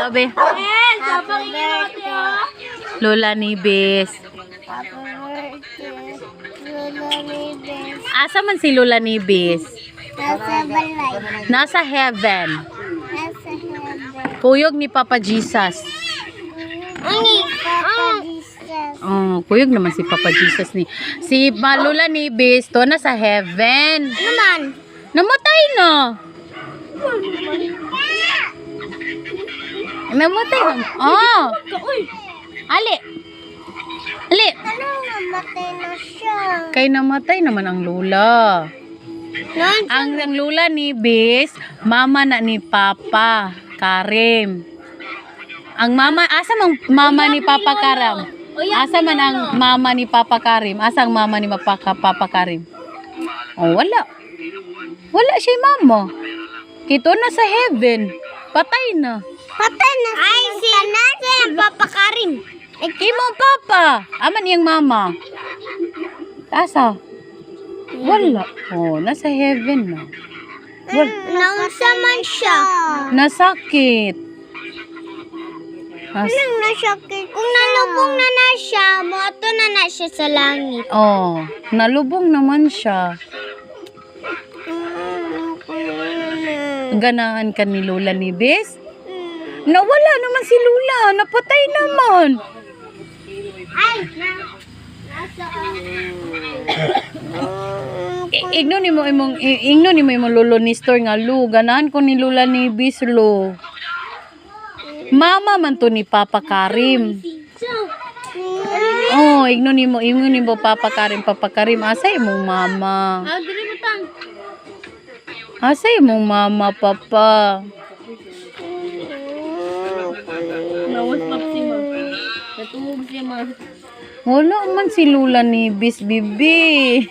Sabi, Eh, Lola Nibis. Asa man si Lola Nibis? Nasa balay. Nasa heaven. Nasa heaven. Kuyog ni Papa Jesus. Ani, Papa Jesus. Oh, kuyog naman si Papa Jesus ni. Si Lola Nibis, to nasa heaven. Naman. Namatay na. Namatay na. Oh. Uy, Ali. Ali. anong namatay na siya? Kay namatay naman ang Lola. Nan, Ang, ang Lola ni Bis, mama na ni Papa Karim. Ang mama, asa mang mama ni Papa Karam? Asa man ang mama ni Papa Karim? Asa ang mama ni Papa, Papa Karim? Oh, wala. Wala siya mama. Kito na sa heaven. Patay na. Patay na. Ay, si Nasa Papa Karim. Imo ang papa. Aman iyang mama. Asa? Wala. Oh, nasa heaven na. Wala. Nausa man siya. Nasakit. Nas Anong nasakit Kung nalubong na na siya, moto na na siya sa langit. oh, nalubong naman siya. Ganahan ka ni Lola ni Bes? Nawala naman si Lola. Napatay naman. Ay, nasa I- Igno ni mo imong igno ni mo imong lolo ni store nga lu ganahan ko ni Lola ni Bis lo. Mama man to ni Papa Karim. Oh, igno ni mo igno ni mo Papa Karim, Papa Karim asa imong mama? Ah. Asa imong mama, Papa? Natulog si ma. Wala man si Lola ni Bis Bibi.